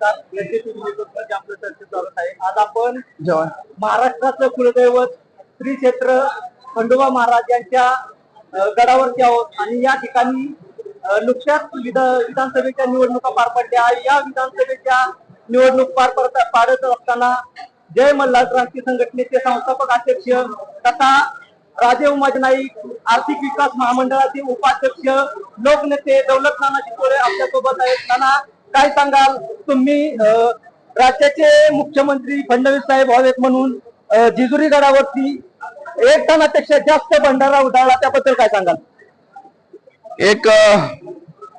नमस्कार यशस्वी नेतृत्वाचे आपलं चर्चेत स्वागत आहे आज आपण महाराष्ट्राचं कुलदैवत श्री क्षेत्र खंडोबा महाराज यांच्या गडावरती आहोत. आणि या ठिकाणी नुकत्याच विधा- विधानसभेच्या निवडणुका पार पडल्या. आणि या विधानसभेच्या निवडणूक पार पडत पाडत असताना जय मल्हार क्रांती संघटनेचे संस्थापक अध्यक्ष तथा राजे उमाजी नाईक आर्थिक विकास महामंडळाचे उपाध्यक्ष लोकनेते दौलत नाना चितोळे आपल्यासोबत आहेत. नाना काय सांगाल? तुम्ही राज्याचे मुख्यमंत्री फडणवीस साहेब व्हावेत म्हणून अ, जिजुरी गडावरती एक टनापेक्षा जास्त भंडारा उधळला त्याबद्दल काय सांगाल? एक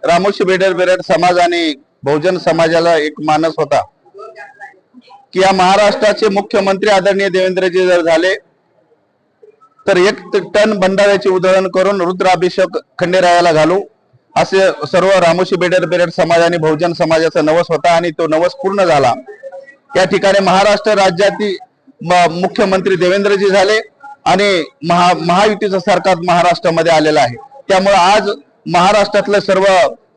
रामोशी बेडर बेरड समाज आणि बहुजन समाजाला एक मानस होता की या महाराष्ट्राचे मुख्यमंत्री आदरणीय देवेंद्रजी जर झाले तर एक टन भंडाऱ्याचे उधळण करून रुद्राभिषेक खंडेरायाला घालू. असे सर्व रामोशी बेडर बेरड समाज आणि बहुजन समाजाचा नवस होता आणि तो नवस पूर्ण झाला. या ठिकाणी महाराष्ट्र राज्यातील म- मुख्यमंत्री देवेंद्रजी झाले आणि महा महायुतीचं सरकार महाराष्ट्रामध्ये आलेलं आहे. त्यामुळे आज महाराष्ट्रातलं सर्व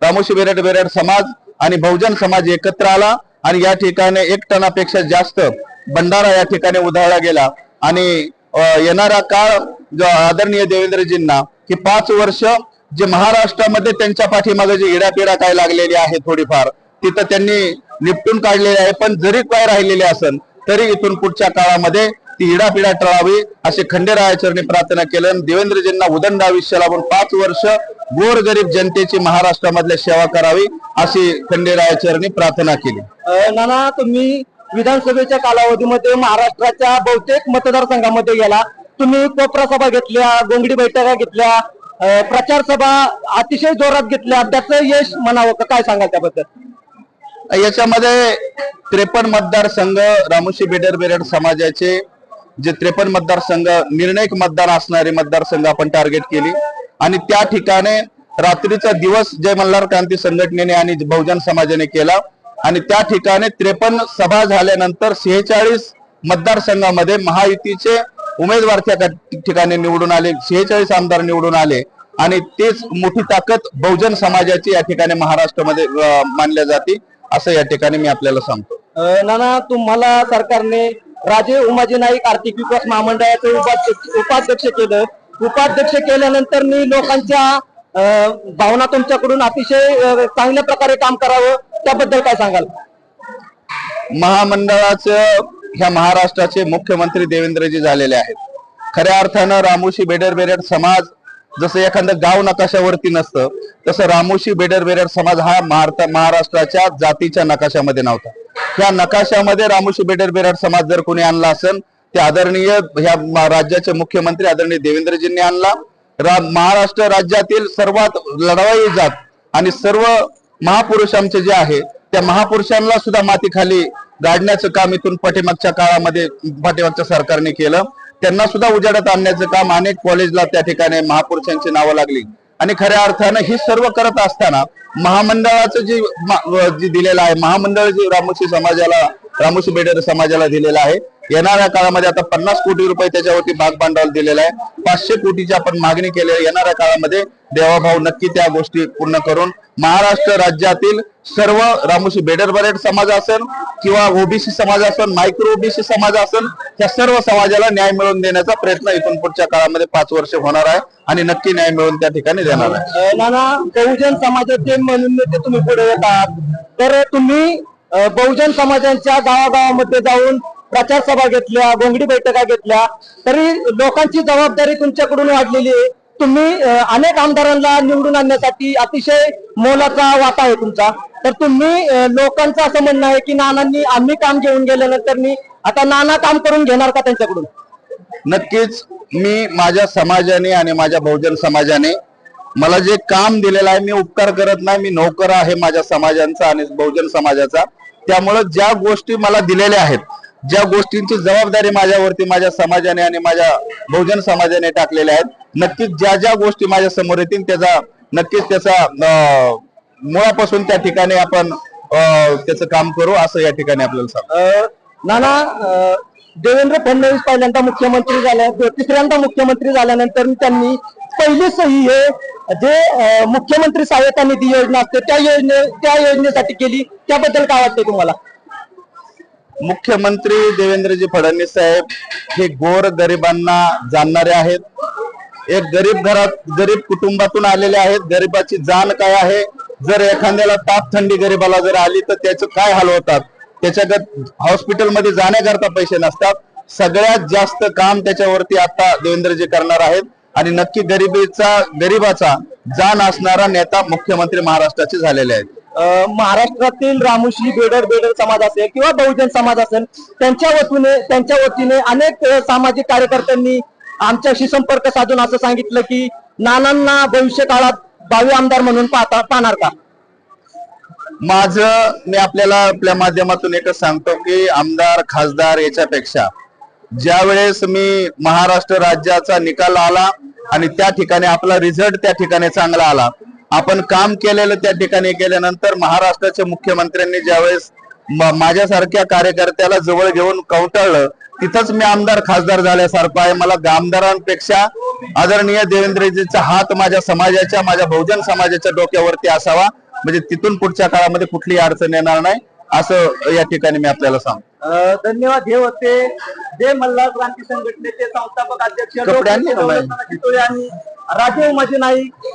रामोशी बेरड बेरड समाज आणि बहुजन समाज एकत्र आला आणि या ठिकाणी एक टनापेक्षा जास्त भंडारा या ठिकाणी उधळला गेला. आणि येणारा काळ आदरणीय देवेंद्रजींना की पाच वर्ष जे महाराष्ट्रामध्ये त्यांच्या पाठीमागे जी इडापिडा काय लागलेली आहे थोडीफार तिथं त्यांनी निपटून काढलेली आहे. पण जरी काय राहिलेले असेल तरी इथून पुढच्या काळामध्ये ती इडापिडा टळावी असे खंडेरायाचरणी प्रार्थना केलं. आणि देवेंद्रजींना उदंड आयुष्य लावून पाच वर्ष गोरगरीब जनतेची महाराष्ट्रामधल्या सेवा करावी अशी खंडेरायाचरणी प्रार्थना केली. नाना तुम्ही विधानसभेच्या कालावधीमध्ये महाराष्ट्राच्या बहुतेक मतदारसंघामध्ये गेला. तुम्ही कोपरा सभा घेतल्या गोंगडी बैठका घेतल्या प्रचार सभा अतिशय जोरात घेतल्या. त्याचं यश म्हणावं काय सांगाल त्याबद्दल? याच्यामध्ये त्रेपन्न मतदारसंघ रामोशी बेडर बेरड समाजाचे जे त्रेपन्न मतदारसंघ निर्णायक मतदार असणारे मतदारसंघ आपण टार्गेट केली. आणि त्या ठिकाणी रात्रीचा दिवस जय मल्हार क्रांती संघटनेने आणि बहुजन समाजाने केला. आणि त्या ठिकाणी त्रेपन्न सभा झाल्यानंतर शेहेचाळीस मतदारसंघामध्ये महायुतीचे उमेदवार त्या ठिकाणी निवडून आले शेहेचाळीस आमदार निवडून आले आणि तेच मोठी ताकद बहुजन समाजाची या ठिकाणी महाराष्ट्रामध्ये मानल्या जाते असं या ठिकाणी मी आपल्याला सांगतो. नाना तुम्हाला सरकारने राजे उमाजी नाईक आर्थिक विकास महामंडळाचे उपाध्यक्ष उपाध्यक्ष केलं. उपाध्यक्ष केल्यानंतर मी लोकांच्या भावना तुमच्याकडून अतिशय चांगल्या प्रकारे काम करावं त्याबद्दल काय सांगाल? महामंडळाचं ह्या महाराष्ट्राचे मुख्यमंत्री देवेंद्रजी झालेले आहेत. खऱ्या अर्थानं रामोशी बेडर बेरड समाज जसं एखादं गाव नकाशावरती नसतं तसं रामोशी बेडर बेरड समाज हा महारा महाराष्ट्राच्या जातीच्या नकाशामध्ये नव्हता. ह्या नकाशामध्ये रामोशी बेडर बेरड समाज जर कोणी आणला असेल ते आदरणीय ह्या राज्याचे मुख्यमंत्री आदरणीय देवेंद्रजींनी आणला. रा- महाराष्ट्र राज्यातील सर्वात लढवाई जात आणि सर्व महापुरुष आमचे जे आहे त्या महापुरुषांना सुद्धा मातीखाली गाडण्याचं काम इथून पाठीमागच्या काळामध्ये पाठीमागच्या सरकारने केलं. त्यांना सुद्धा उजाडत आणण्याचं काम अनेक कॉलेजला त्या ठिकाणी महापुरुषांची नावं लागली. आणि खऱ्या अर्थानं हे सर्व करत असताना महामंडळाचं जे जे दिलेलं आहे महामंडळ जे रामोशी समाजाला रामोशी बेडर समाजाला दिलेला आहे. येणाऱ्या काळामध्ये आता पन्नास कोटी रुपये त्याच्यावरती भाग भांडवल दिलेला आहे. पाचशे कोटीची आपण मागणी केली आहे. येणाऱ्या काळामध्ये देवाभाऊ नक्की त्या गोष्टी पूर्ण करून महाराष्ट्र राज्यातील सर्व रामोशी बेडर बरेड समाज असेल किंवा ओबीसी समाज असेल मायक्रो ओबीसी समाज असेल त्या सर्व समाजाला न्याय मिळवून देण्याचा प्रयत्न इथून पुढच्या काळामध्ये पाच वर्ष होणार आहे आणि नक्की न्याय मिळवून त्या ठिकाणी देणार आहे. नाना बहुजन समाजाचे म्हणून तुम्ही पुढे येतात. तर तुम्ही बहुजन समाजांच्या गावागावामध्ये जाऊन प्रचार सभा घेतल्या गोंगडी बैठका घेतल्या तरी लोकांची जबाबदारी तुमच्याकडून वाढलेली आहे. तुम्ही अनेक आमदारांना निवडून आणण्यासाठी अतिशय मोलाचा वाटा आहे तुमचा. तर तुम्ही लोकांचं असं म्हणणं आहे की नानांनी आम्ही काम घेऊन गेल्यानंतर मी आता नाना काम करून घेणार का त्यांच्याकडून? नक्कीच. मी माझ्या समाजाने आणि माझ्या बहुजन समाजाने मला जे काम दिलेलं आहे मी उपकार करत नाही मी नोकर आहे माझ्या समाजांचा आणि बहुजन समाजाचा. त्यामुळं ज्या गोष्टी मला दिलेल्या आहेत ज्या गोष्टींची जबाबदारी माझ्यावरती माझ्या समाजाने आणि माझ्या बहुजन समाजाने टाकलेल्या आहेत नक्कीच ज्या ज्या गोष्टी माझ्यासमोर येतील त्याचा नक्कीच त्याचा मुळापासून त्या ठिकाणी आपण त्याचं काम करू असं या ठिकाणी आपल्याला सांग नाना देवेंद्र फडणवीस पहिल्यांदा मुख्यमंत्री झाल्या तिसऱ्यांदा मुख्यमंत्री झाल्यानंतर त्यांनी पहिली सही हे जे मुख्यमंत्री सहायता निधी योजना असते त्या योजने त्या योजनेसाठी केली. त्याबद्दल काय वाटतंय तुम्हाला? मुख्यमंत्री देवेंद्रजी फडणवीस साहेब हे गोर गरिबांना जाणणारे आहेत. एक गरीब घरात गरीब कुटुंबातून आलेले आहेत. गरिबाची जाण काय आहे? जर एखाद्याला ताप थंडी गरिबाला जर आली तर त्याचं काय हाल होतात? त्याच्यागत हॉस्पिटलमध्ये जाण्याकरता पैसे नसतात. सगळ्यात जास्त काम त्याच्यावरती आता देवेंद्रजी करणार आहेत. आणि नक्की गरिबीचा गरिबाचा जाण असणारा नेता मुख्यमंत्री महाराष्ट्राचे झालेले आहेत. महाराष्ट्रातील रामुशी बेडर बेडर समाज असेल किंवा बहुजन समाज असेल त्यांच्या वतीने त्यांच्या वतीने अनेक सामाजिक कार्यकर्त्यांनी आमच्याशी संपर्क साधून असं सांगितलं की नानांना भविष्य काळात भावी आमदार म्हणून पाहता पाहणार का? माझं मी आपल्याला आपल्या माध्यमातून एकच सांगतो की आमदार खासदार याच्यापेक्षा ज्या वेळेस मी महाराष्ट्र राज्याचा निकाल आला आणि त्या ठिकाणी आपला रिझल्ट त्या ठिकाणी चांगला आला आपण काम केलेलं त्या ठिकाणी केल्यानंतर महाराष्ट्राच्या मुख्यमंत्र्यांनी ज्यावेळेस म- माझ्यासारख्या कार्यकर्त्याला जवळ घेऊन कवटाळलं तिथंच मी आमदार खासदार झाल्यासारखं आहे. मला आमदारांपेक्षा आदरणीय देवेंद्रजीचा हात माझ्या समाजाच्या माझ्या बहुजन समाजाच्या डोक्यावरती असावा. म्हणजे तिथून पुढच्या काळामध्ये कुठलीही अडचण येणार नाही असं या ठिकाणी मी आपल्याला सांगतो. अं, धन्यवाद हे होते जे मल्हार क्रांती संघटनेचे संस्थापक अध्यक्ष आणि राजीव मजे नाईक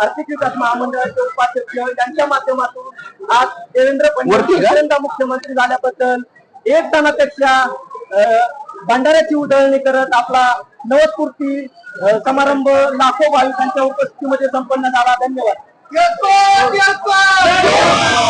आर्थिक विकास महामंडळाचे उपाध्यक्ष यांच्या माध्यमातून आज देवेंद्र फडणवीस मुख्यमंत्री झाल्याबद्दल एक टनापेक्षा अं, भंडाऱ्याची उधळणी करत आपला नवस्फूर्ती समारंभ लाखो भाविकांच्या उपस्थितीमध्ये संपन्न झाला. धन्यवाद. ¡Tiempo! ¡Tiempo!